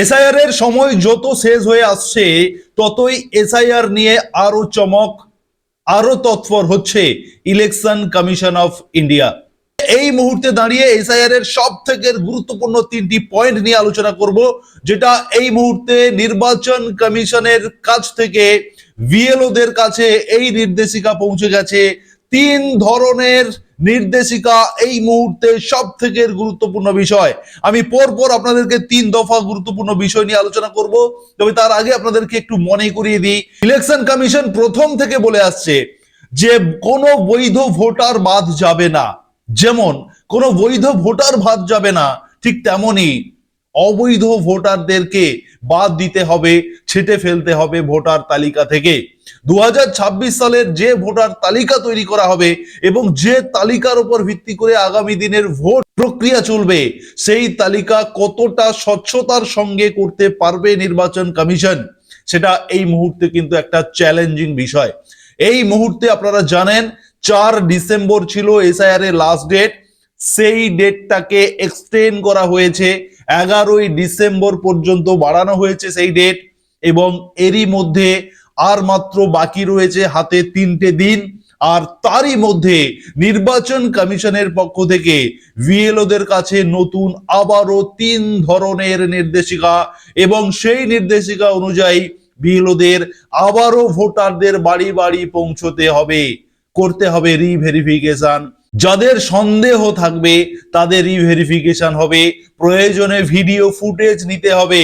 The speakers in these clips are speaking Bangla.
এসআইআর এর সময় যত শেষ হয়ে আসছে, ততই এসআইআর নিয়ে আরও চমক, আরও তৎপর হচ্ছে ইলেকশন কমিশন অফ ইন্ডিয়া। এই মুহূর্তে দাঁড়িয়ে এসআইআর এর সব থেকে গুরুত্বপূর্ণ তিনটি পয়েন্ট নিয়ে আলোচনা করব, যেটা এই মুহূর্তে নির্বাচন কমিশনের কাছ থেকে ভিএলওদের কাছে এই নির্দেশিকা পৌঁছে গেছে। তিন ধরনের নির্দেশিকা এই মুহূর্তে সব থেকে গুরুত্বপূর্ণ বিষয়। আমি পরপর আপনাদেরকে তিন দফা গুরুত্বপূর্ণ বিষয় নিয়ে আলোচনা করব, তবে তার আগে আপনাদেরকে একটু মনে করিয়ে দিই। ইলেকশন কমিশন প্রথম থেকে বলে আসছে যে, কোনো বৈধ ভোটার বাদ যাবে না। যেমন, কোনো বৈধ ভোটার বাদ যাবে না, ঠিক তেমনই অবৈধ ভোটারদেরকে বাদ দিতে হবে, ছেটে ফেলতে হবে ভোটার তালিকা থেকে। দু সালের যে ভোটার তালিকা তৈরি করা হবে এবং যে তালিকার উপর ভিত্তি করে আগামী দিনের ভোট প্রক্রিয়া চলবে, সেই তালিকা কতটা স্বচ্ছতার সঙ্গে করতে পারবে নির্বাচন কমিশন, সেটা এই মুহূর্তে কিন্তু একটা চ্যালেঞ্জিং বিষয়। এই মুহূর্তে আপনারা জানেন, চার ডিসেম্বর ছিল এসআইআর এর লাস্ট ডেট সেই ডেটটাকে এক্সটেন্ড করা হয়েছে। এগারোই ডিসেম্বর পর্যন্ত বাড়ানো হয়েছে সেই ডেট এবং এরই মধ্যে আর মাত্র বাকি রয়েছে হাতে তিনটে দিন। আর তারই মধ্যে নির্বাচন কমিশনের পক্ষ থেকে ভিএলওদের কাছে নতুন আবারও তিন ধরনের নির্দেশিকা এবং সেই নির্দেশিকা অনুযায়ী বিএলওদের আবারও ভোটারদের বাড়ি বাড়ি পৌঁছতে হবে। করতে হবে রিভেরিফিকেশন যাদের সন্দেহ থাকবে, তাদের রিভেরিফিকেশন হবে, প্রয়োজনে ভিডিও ফুটেজ নিতে হবে।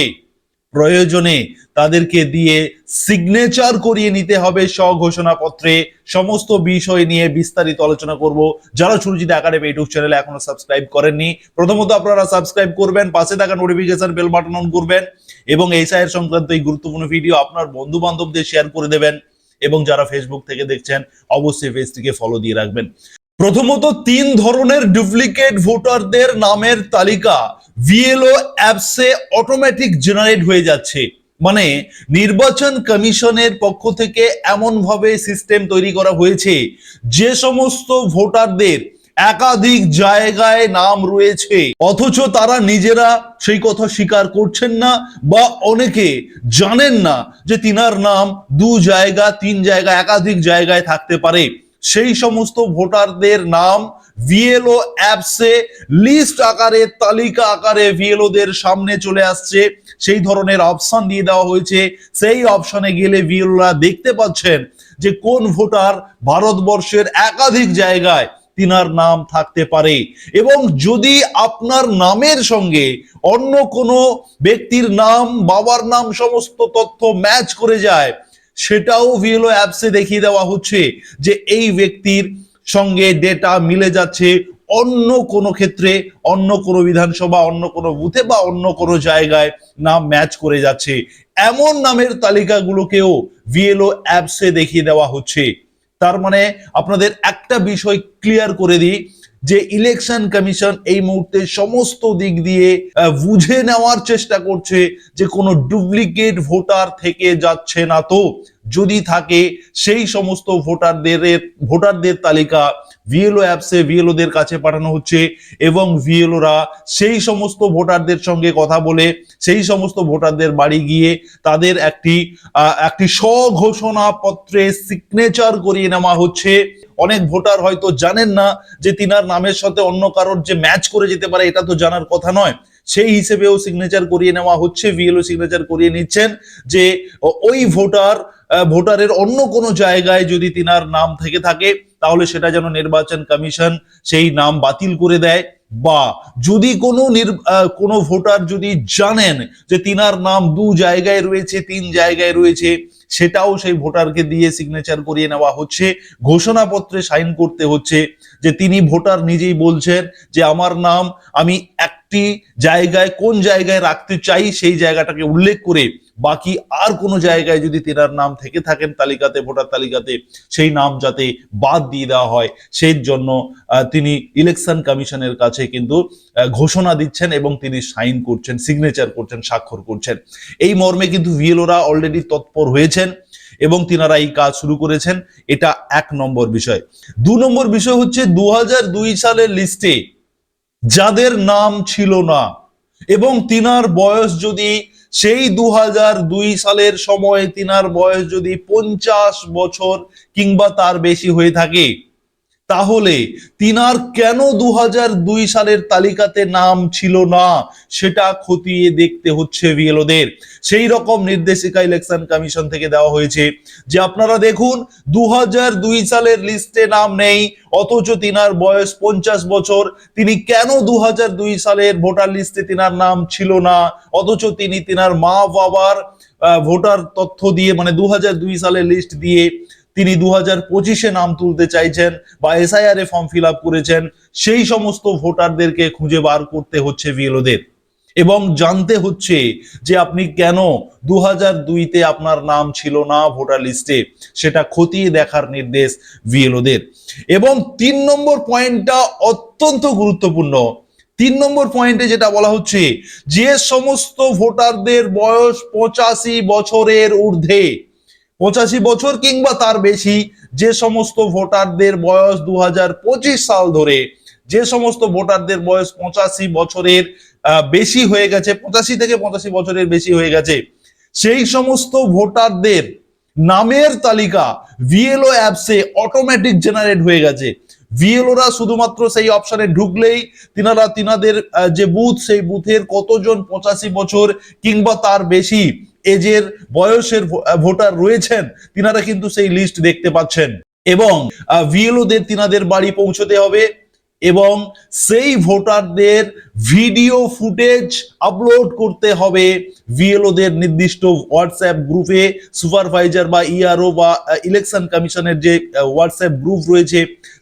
প্রয়োজনে তাদেরকে দিয়ে সিগনেচার করিয়ে নিতে হবে স্বঘোষণাপত্রে। সমস্ত বিষয় নিয়ে বিস্তারিত আলোচনা করব। যারা সুরজিৎ একাডেমি ইউটিউব চ্যানেলে এখনও সাবস্ক্রাইব করেননি, প্রথমত আপনারা সাবস্ক্রাইব করবেন, পাশে থাকা নোটিফিকেশন বেল বাটন অন করবেন এবং এই সাইয়ের সংক্রান্ত এই গুরুত্বপূর্ণ ভিডিও আপনার বন্ধু বান্ধবদের শেয়ার করে দেবেন এবং যারা ফেসবুক থেকে দেখছেন, অবশ্যই পেজটিকে ফলো দিয়ে রাখবেন। প্রথমত তিন ধরনের ডুপ্লিকেট ভোটারদের নামের তালিকা ভিএলও অ্যাপসে অটোমেটিক জেনারেট হয়ে যাচ্ছে। মানে নির্বাচন কমিশনের পক্ষ থেকে এমন ভাবে সিস্টেম তৈরি করা হয়েছে, যে সমস্ত ভোটারদের একাধিক জায়গায় নাম রয়েছে, অথচ তারা নিজেরা সেই কথা স্বীকার করছেন না বা অনেকে জানেন না যে তিনার নাম দু জায়গা, তিন জায়গা, একাধিক জায়গায় থাকতে পারে। সেই সমস্ত ভোটারদের নাম ভিএলও অ্যাপসে লিস্ট আকারে, তালিকা আকারে ভিএলওদের সামনে চলে আসছে। সেই ধরনের অপশন দিয়ে দেওয়া হয়েছে। সেই অপশনে গেলে ভিএলওরা দেখতে পাচ্ছেন যে কোন ভোটার ভারতবর্ষের একাধিক জায়গায় তিনার নাম থাকতে পারে। এবং যদি আপনার নামের সঙ্গে অন্য কোনো ব্যক্তির নাম, বাবার নাম, সমস্ত তথ্য ম্যাচ করে যায় সেটাও ভিএলও অ্যাপসে দেখিয়ে দেওয়া হচ্ছে যে এই ব্যক্তির সঙ্গে ডেটা মিলে যাচ্ছে অন্য কোনো ক্ষেত্রে, অন্য কোনো বিধানসভা, অন্য কোনো বুথে বা অন্য কোনো জায়গায় নাম ম্যাচ করে যাচ্ছে। এমন নামের তালিকাগুলোকেও ভিএলও অ্যাপসে দেখিয়ে দেওয়া হচ্ছে। তার মানে আপনাদের একটা বিষয় ক্লিয়ার করে দিই যে ইলেকশন কমিশন এই মুহূর্তে সমস্ত দিক দিয়ে বুঝে নেওয়ার চেষ্টা করছে যে কোনো ডুপ্লিকেট ভোটার থেকে যাচ্ছে না তো। যদি থাকে, সেই সমস্ত ভোটারদের ভোটারদের তালিকা ভিএলও অ্যাপসে ভিএলওদের কাছে পাঠানো হচ্ছে এবং ভিএলওরা সেই সমস্ত ভোটারদের সঙ্গে কথা বলে, সেই সমস্ত ভোটারদের বাড়ি গিয়ে তাদের একটি একটি স্বঘোষণা পত্রে সিগনেচার করিয়ে নেওয়া হচ্ছে। অনেক ভোটার হয়তো জানেন না যে তিনার নামের সাথে অন্য কারোর যে ম্যাচ করে যেতে পারে, এটা তো জানার কথা নয়। সেই হিসেবেও সিগনেচার করিয়ে নেওয়া হচ্ছে ভিএলও সিগনেচার করিয়ে নিচ্ছেন যে ওই ভোটার ভোটারের অন্য কোনো জায়গায় যদি তিনার নাম থেকে থাকে, তাহলে সেটা যেন নির্বাচন কমিশন সেই নাম বাতিল করে দেয় বা যদি কোনো কোনো ভোটার যদি জানেন যে তিনার নাম দু জায়গায় রয়েছে, তিন জায়গায় রয়েছে, সেটাও সেই ভোটারকে দিয়ে সিগনেচার করিয়ে নেওয়া হচ্ছে। ঘোষণাপত্রে সাইন করতে হচ্ছে যে তিনি ভোটার নিজেই বলছেন যে আমার নাম আমি একটি জায়গায় কোন জায়গায় রাখতে চাই সেই জায়গাটাকে উল্লেখ করে বাকি আর কোনো জায়গায় যদি তেনার নাম থেকে থাকেন তালিকাতে, ভোটার তালিকাতে, সেই নাম যাতে বাদ দিয়ে দেওয়া হয়, সেই জন্য তিনি ইলেকশন কমিশনের কাছে কিন্তু ঘোষণা দিচ্ছেন এবং তিনি সাইন করছেন সিগনেচার করছেন, স্বাক্ষর করছেন। এই মর্মে কিন্তু ভিএলওরা অলরেডি তৎপর হয়েছেন এবং তিনারা এই কাজ শুরু করেছেন। এটা এক নম্বর বিষয়। দু নম্বর বিষয় হচ্ছে দু হাজার দুই সালের লিস্টে যাদের নাম ছিল না। এবং তিনার বয়স যদি সেই দু দুই সালের সময় তিনার বয়স যদি পঞ্চাশ বছর কিংবা তার বেশি হয়ে থাকে তাহলে তিনার কেন দু দুই সালের তালিকাতে নাম ছিল না? সেটা খতিয়ে দেখতে হচ্ছে বিএলওদের। সেই রকম নির্দেশিকা ইলেকশন কমিশন থেকে দেওয়া হয়েছে। যে আপনারা দেখুন দু দুই সালের লিস্টে নাম নেই, অথচ তিনার বয়স পঞ্চাশ বছর। তিনি কেন দু দুই সালের ভোটার লিস্টে তিনার নাম ছিল না? অথচ তিনি তিনার মা বাবার ভোটার তথ্য দিয়ে মানে দু সালের লিস্ট দিয়ে তিনি দু হাজার পঁচিশে নাম তুলতে চাইছেন বা এসআইআর এ ফর্ম ফিল আপ করেছেন, সেই সমস্ত ভোটারদেরকে খুঁজে বার করতে হচ্ছে বিএলওদের এবং জানতে হচ্ছে যে আপনি কেন দু হাজার দুইতে আপনার নাম ছিল না ভোটার লিস্টে, সেটা খতিয়ে দেখার নির্দেশ বিএলওদের এবং তিন নম্বর পয়েন্টটা অত্যন্ত গুরুত্বপূর্ণ। তিন নম্বর পয়েন্টে যেটা বলা হচ্ছে, যে সমস্ত ভোটারদের বয়স পঁচাশি বছরের ঊর্ধ্বে পঁচাশি বছর কিংবা তার বেশি, যে সমস্ত ভোটারদের বয়স দু হাজার পঁচিশ সাল ধরে, যে সমস্ত ভোটারদের বয়স পঁচাশি বছরের বেশি হয়ে গেছে, পঁচাশি থেকে পঁচাশি বছরের বেশি হয়ে গেছে, সেই সমস্ত ভোটারদের নামের তালিকা ভিএলও অ্যাপসে অটোমেটিক জেনারেট হয়ে গেছে। ভিএলওরা শুধুমাত্র সেই অপশানে ঢুকলেই তিনারা, তিনাদের যে বুথ সেই বুথের কতজন পঁচাশি বছর কিংবা তার বেশি এজের বয়সের ভোটার রয়েছেন, তিনারা কিন্তু সেই লিস্ট দেখতে পাচ্ছেন। এবং ভিএলওদের তিনাদের বাড়ি পৌঁছতে হবে এবং সেই ভোটারদের ভিডিও ফুটেজ আপলোড করতে হবে ভিএলওদের নির্দিষ্ট হোয়াটসঅ্যাপ গ্রুপে সুপারভাইজার বা ইআরও বা ইলেকশন কমিশনের যে হোয়াটসঅ্যাপ গ্রুপ রয়েছে,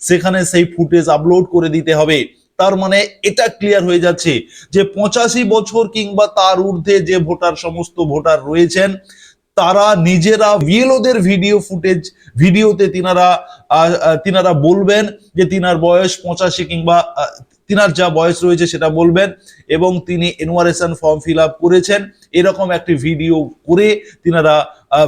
সেখানে সেই ফুটেজ আপলোড করে দিতে হবে। তার মানে এটা ক্লিয়ার হয়ে যাচ্ছে যে পঁচাশি বছর কিংবা তার ঊর্ধ্বে যে ভোটার, সমস্ত ভোটার রয়েছেন, তারা নিজেরা ভিএলওদের ভিডিও ফুটেজ ভিডিওতে তিনারা তিনারা বলবেন যে তিনার বয়স পঁচাশি কিংবা তিনার যা বয়স রয়েছে সেটা বলবেন এবং তিনি এনুয়ারেশন ফর্ম ফিল আপ করেছেন। এরকম একটি ভিডিও করে তিনারা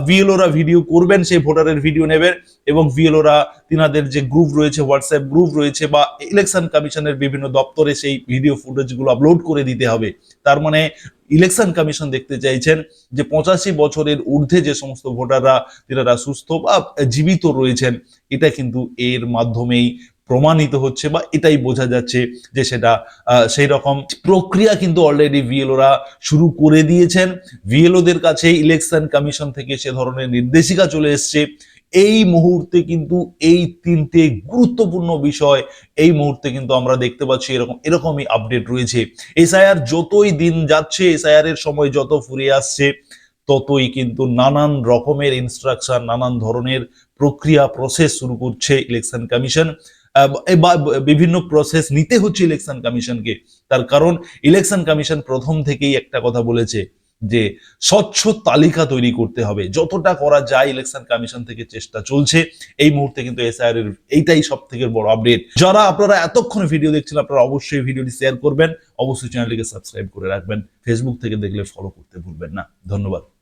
ভিএলওরা ভিডিও করবেন, সেই ভোটারের ভিডিও নেবেন এবং ভিএলওরা তিনাদের যে গ্রুপ রয়েছে হোয়াটসঅ্যাপ গ্রুপ রয়েছে বা ইলেকশন কমিশনের বিভিন্ন দপ্তরে সেই ভিডিও ফুটেজগুলো আপলোড করে দিতে হবে। তার মানে ইলেকশন কমিশন দেখতে চাইছেন যে পঁচাশি বছরের ঊর্ধ্বে যে সমস্ত ভোটাররা, তিনারা সুস্থ বা জীবিত রয়েছেন, এটা কিন্তু এর মাধ্যমেই প্রমাণিত হচ্ছে বা এটাই বোঝা যাচ্ছে যে সেটা সেই রকম প্রক্রিয়া কিন্তু অলরেডি ভিএলওরা শুরু করে দিয়েছেন। ভিএলওদের কাছে ইলেকশন কমিশন থেকে সে ধরনের নির্দেশিকা চলে এসছে। এই মুহূর্তে কিন্তু এই তিনটে গুরুত্বপূর্ণ বিষয় এই মুহূর্তে কিন্তু আমরা দেখতে পাচ্ছি এরকম, এরকমই আপডেট রয়েছে। এসআইআর যতই দিন যাচ্ছে এসআইআর এর সময় যত ফুরিয়ে আসছে, ততই কিন্তু নানান রকমের ইনস্ট্রাকশন নানান ধরনের প্রক্রিয়া প্রসেস শুরু করছে ইলেকশন কমিশন বা, বিভিন্ন প্রসেস নিতে হচ্ছে ইলেকশন কমিশনকে। তার কারণ ইলেকশন কমিশন প্রথম থেকেই একটা কথা বলেছে যে, স্বচ্ছ তালিকা তৈরি করতে হবে। যতটা করা যায় ইলেকশন কমিশন থেকে চেষ্টা চলছে। এই মুহূর্তে কিন্তু এসআইআর এর এইটাই সব থেকে বড় আপডেট যারা আপনারা এতক্ষণ ভিডিও দেখছেন, আপনারা অবশ্যই ভিডিওটি শেয়ার করবেন। অবশ্যই চ্যানেলটিকে সাবস্ক্রাইব করে রাখবেন। ফেসবুক থেকে দেখলে ফলো করতে ভুলবেন না। ধন্যবাদ।